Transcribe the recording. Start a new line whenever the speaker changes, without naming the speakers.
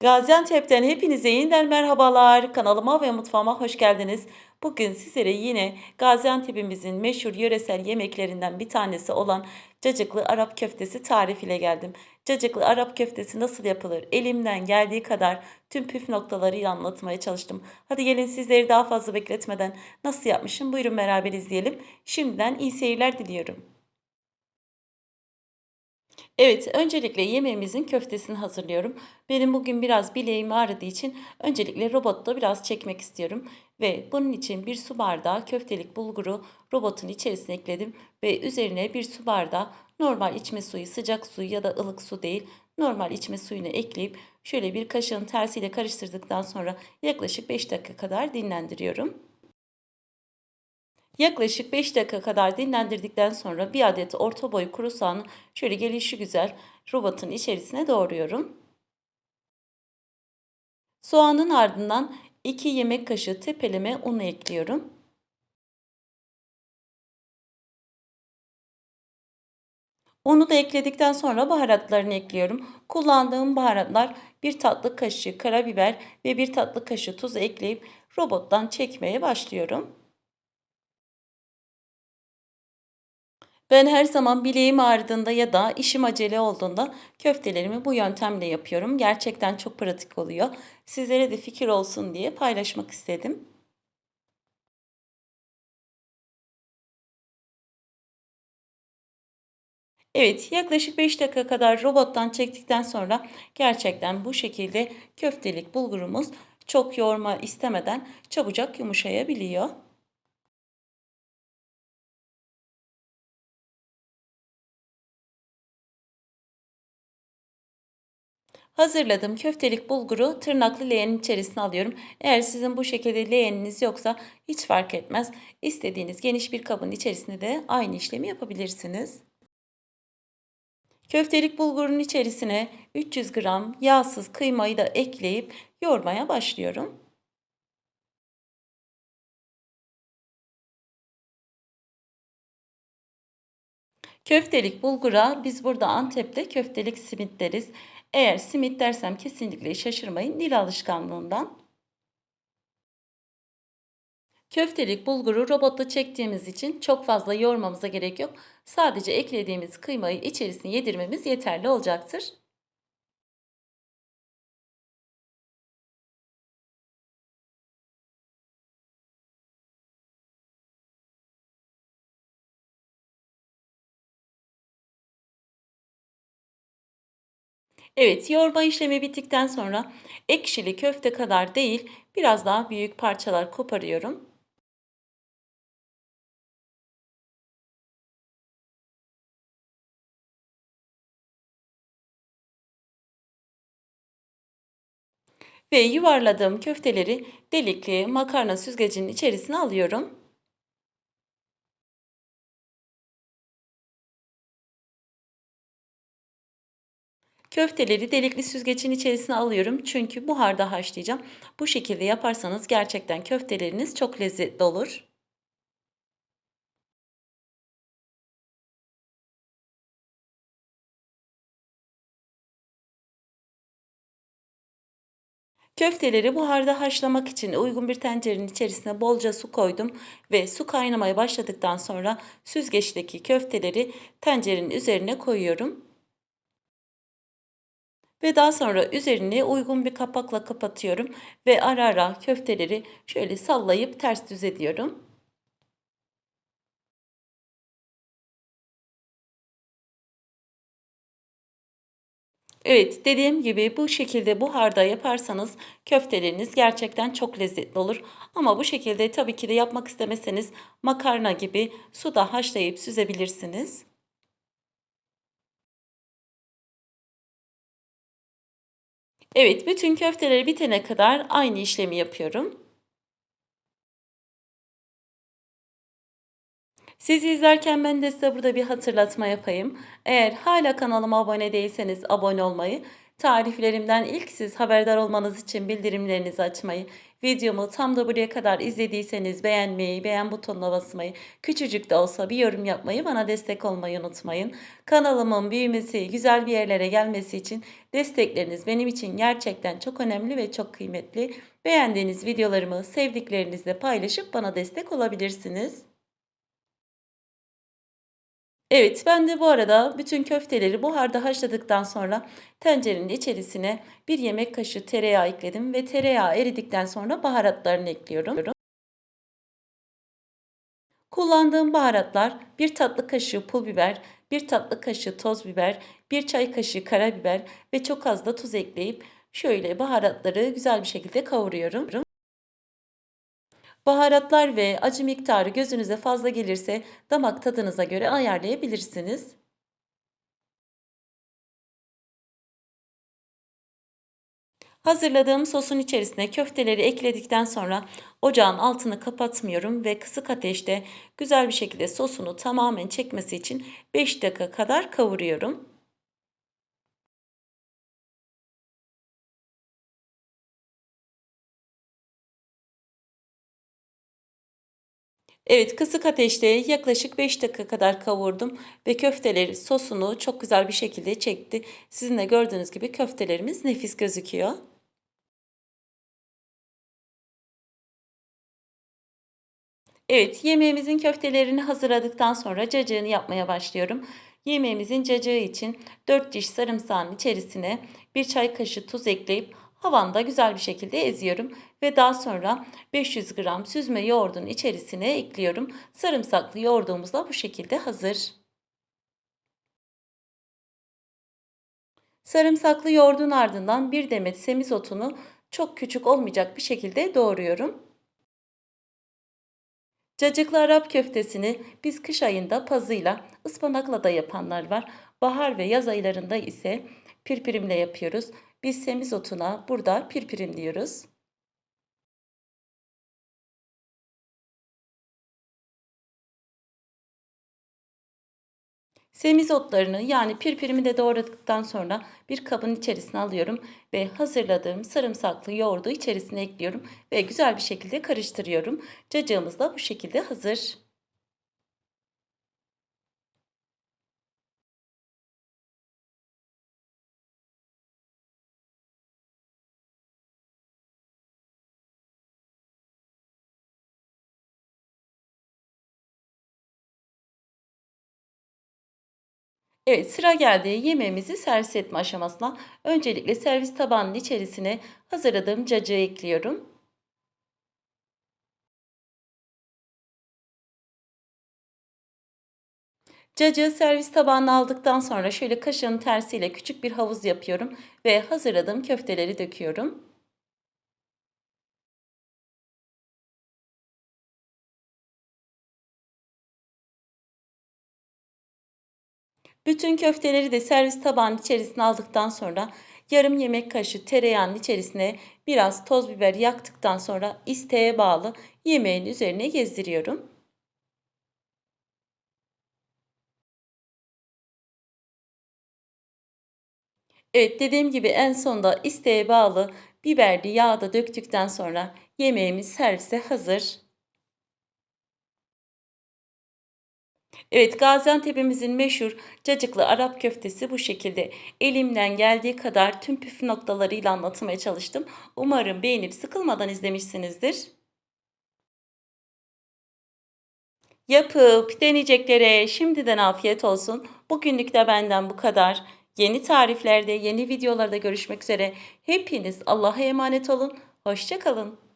Gaziantep'ten hepinize yeniden merhabalar. Kanalıma ve mutfağıma hoş geldiniz. Bugün sizlere yine Gaziantep'imizin meşhur yöresel yemeklerinden bir tanesi olan cacıklı Arap köftesi tarifiyle geldim. Cacıklı Arap köftesi nasıl yapılır? Elimden geldiği kadar tüm püf noktalarıyla anlatmaya çalıştım. Hadi gelin sizleri daha fazla bekletmeden nasıl yapmışım buyurun beraber izleyelim. Şimdiden iyi seyirler diliyorum. Evet, öncelikle yemeğimizin köftesini hazırlıyorum. Benim bugün biraz bileğim ağrıdığı için öncelikle robotta biraz çekmek istiyorum. Ve bunun için bir su bardağı köftelik bulguru robotun içerisine ekledim. Ve üzerine bir su bardağı normal içme suyu, sıcak su ya da ılık su değil, normal içme suyunu ekleyip şöyle bir kaşığın tersiyle karıştırdıktan sonra yaklaşık 5 dakika kadar dinlendiriyorum. Yaklaşık 5 dakika kadar dinlendirdikten sonra bir adet orta boy kuru soğanı şöyle gelişi güzel robotun içerisine doğruyorum. Soğanın ardından 2 yemek kaşığı tepeleme unu ekliyorum. Unu da ekledikten sonra baharatlarını ekliyorum. Kullandığım baharatlar 1 tatlı kaşığı karabiber ve 1 tatlı kaşığı tuz ekleyip robottan çekmeye başlıyorum. Ben her zaman bileğim ağrıdığında ya da işim acele olduğunda köftelerimi bu yöntemle yapıyorum. Gerçekten çok pratik oluyor. Sizlere de fikir olsun diye paylaşmak istedim. Evet, yaklaşık 5 dakika kadar robottan çektikten sonra gerçekten bu şekilde köftelik bulgurumuz çok yoğurma istemeden çabucak yumuşayabiliyor. Hazırladığım köftelik bulguru tırnaklı leğenin içerisine alıyorum. Eğer sizin bu şekilde leğeniniz yoksa hiç fark etmez. İstediğiniz geniş bir kabın içerisinde de aynı işlemi yapabilirsiniz. Köftelik bulgurun içerisine 300 gram yağsız kıymayı da ekleyip yoğurmaya başlıyorum. Köftelik bulgura biz burada Antep'te köftelik simit deriz. Eğer simit dersem kesinlikle şaşırmayın dil alışkanlığından. Köftelik bulguru robotta çektiğimiz için çok fazla yoğurmamıza gerek yok. Sadece eklediğimiz kıymayı içerisine yedirmemiz yeterli olacaktır. Evet, yoğurma işlemi bittikten sonra ekşili köfte kadar değil, biraz daha büyük parçalar koparıyorum. Ve yuvarladığım köfteleri delikli makarna süzgecinin içerisine alıyorum. Köfteleri delikli süzgecin içerisine alıyorum çünkü buharda haşlayacağım. Bu şekilde yaparsanız gerçekten köfteleriniz çok lezzetli olur. Köfteleri buharda haşlamak için uygun bir tencerenin içerisine bolca su koydum ve su kaynamaya başladıktan sonra süzgeçteki köfteleri tencerenin üzerine koyuyorum. Ve daha sonra üzerini uygun bir kapakla kapatıyorum ve ara ara köfteleri şöyle sallayıp ters düz ediyorum. Evet, dediğim gibi bu şekilde buharda yaparsanız köfteleriniz gerçekten çok lezzetli olur. Ama bu şekilde tabii ki de yapmak istemeseniz makarna gibi suda haşlayıp süzebilirsiniz. Evet, bütün köfteleri bitene kadar aynı işlemi yapıyorum. Sizi izlerken ben de size burada bir hatırlatma yapayım. Eğer hala kanalıma abone değilseniz abone olmayı, Tariflerimden ilk siz haberdar olmanız için bildirimlerinizi açmayı, videomu tam da buraya kadar izlediyseniz beğenmeyi, beğen butonuna basmayı, küçücük de olsa bir yorum yapmayı, bana destek olmayı unutmayın. Kanalımın büyümesi, güzel bir yerlere gelmesi için destekleriniz benim için gerçekten çok önemli ve çok kıymetli. Beğendiğiniz videolarımı sevdiklerinizle paylaşıp bana destek olabilirsiniz. Evet, ben de bu arada bütün köfteleri buharda haşladıktan sonra tencerenin içerisine bir yemek kaşığı tereyağı ekledim ve tereyağı eridikten sonra baharatlarını ekliyorum. Kullandığım baharatlar bir tatlı kaşığı pul biber, bir tatlı kaşığı toz biber, bir çay kaşığı karabiber ve çok az da tuz ekleyip şöyle baharatları güzel bir şekilde kavuruyorum. Baharatlar ve acı miktarı gözünüze fazla gelirse damak tadınıza göre ayarlayabilirsiniz. Hazırladığım sosun içerisine köfteleri ekledikten sonra ocağın altını kapatmıyorum ve kısık ateşte güzel bir şekilde sosunu tamamen çekmesi için 5 dakika kadar kavuruyorum. Evet, kısık ateşte yaklaşık 5 dakika kadar kavurdum ve köfteleri sosunu çok güzel bir şekilde çekti. Sizin de gördüğünüz gibi köftelerimiz nefis gözüküyor. Evet, yemeğimizin köftelerini hazırladıktan sonra cacığını yapmaya başlıyorum. Yemeğimizin cacığı için 4 diş sarımsağın içerisine 1 çay kaşığı tuz ekleyip havanda güzel bir şekilde eziyorum ve daha sonra 500 gram süzme yoğurdun içerisine ekliyorum. Sarımsaklı yoğurdumuz da bu şekilde hazır. Sarımsaklı yoğurdun ardından bir demet semizotunu çok küçük olmayacak bir şekilde doğruyorum. Cacıklı Arap köftesini biz kış ayında pazıyla, ıspanakla da yapanlar var. Bahar ve yaz aylarında ise pirpirimle yapıyoruz. Biz semizotuna burada pirpirim diyoruz. Semizotlarını yani pirpirimi de doğradıktan sonra bir kabın içerisine alıyorum ve hazırladığım sarımsaklı yoğurdu içerisine ekliyorum ve güzel bir şekilde karıştırıyorum. Cacığımız da bu şekilde hazır. Evet, sıra geldi yemeğimizi servis etme aşamasına. Öncelikle servis tabağının içerisine hazırladığım cacığı ekliyorum. Cacığı servis tabağına aldıktan sonra şöyle kaşığın tersiyle küçük bir havuz yapıyorum ve hazırladığım köfteleri döküyorum. Bütün köfteleri de servis tabağının içerisine aldıktan sonra yarım yemek kaşığı tereyağının içerisine biraz toz biber yaktıktan sonra isteğe bağlı yemeğin üzerine gezdiriyorum. Evet dediğim gibi en sonda isteğe bağlı biberli yağı da döktükten sonra yemeğimiz servise hazır. Evet, Gaziantep'imizin meşhur cacıklı Arap köftesi bu şekilde. Elimden geldiği kadar tüm püf noktalarıyla anlatmaya çalıştım. Umarım beğenip sıkılmadan izlemişsinizdir. Yapıp deneyeceklere şimdiden afiyet olsun. Bugünlük de benden bu kadar. Yeni tariflerde, yeni videolarda görüşmek üzere. Hepiniz Allah'a emanet olun. Hoşçakalın.